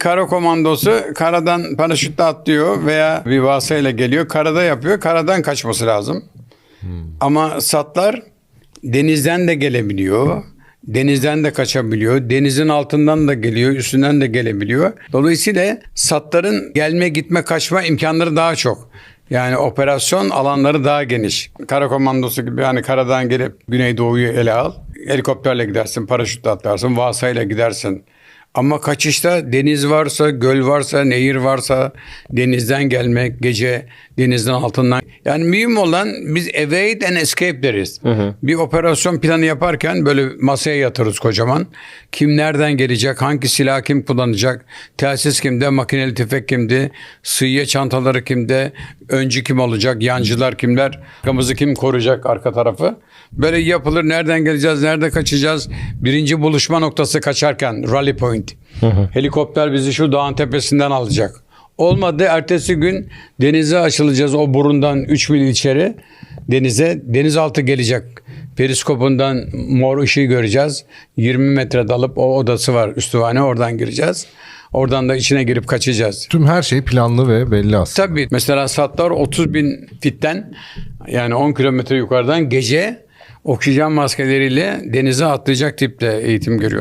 Kara komandosu karadan paraşütle atlıyor veya bir vasayla geliyor. Karada yapıyor. Karadan kaçması lazım. Ama satlar denizden de gelebiliyor. Denizden de kaçabiliyor. Denizin altından da geliyor, üstünden de gelebiliyor. Dolayısıyla satların gelme, gitme, kaçma imkanları daha çok. Yani operasyon alanları daha geniş. Kara komandosu gibi yani karadan gelip Güneydoğu'yu ele al. Helikopterle gidersin, paraşütle atlarsın, vasayla gidersin. Ama kaçışta deniz varsa, göl varsa, nehir varsa denizden gelmek, gece denizin altından. Yani mühim olan biz evade and escape deriz. Bir operasyon planı yaparken böyle masaya yatırırız kocaman. Kim nereden gelecek, hangi silah kim kullanacak, telsiz kimde, makineli tüfek kimdi, sıyıya çantaları kimde, öncü kim olacak, yancılar kimler, arkamızı kim koruyacak arka tarafı. Böyle yapılır. Nereden geleceğiz, nerede kaçacağız? Birinci buluşma noktası kaçarken rally point. Helikopter bizi şu dağın tepesinden alacak. Olmadı ertesi gün denize açılacağız o burundan 3 mil içeri denize. Denizaltı gelecek. Periskopundan mor ışığı göreceğiz. 20 metre dalıp o odası var üstüvane oradan gireceğiz. Oradan da içine girip kaçacağız. Tüm her şey planlı ve belli aslında. Tabii mesela satlar 30 bin fitten yani 10 kilometre yukarıdan gece oksijen maskeleriyle denize atlayacak tipte eğitim görüyor.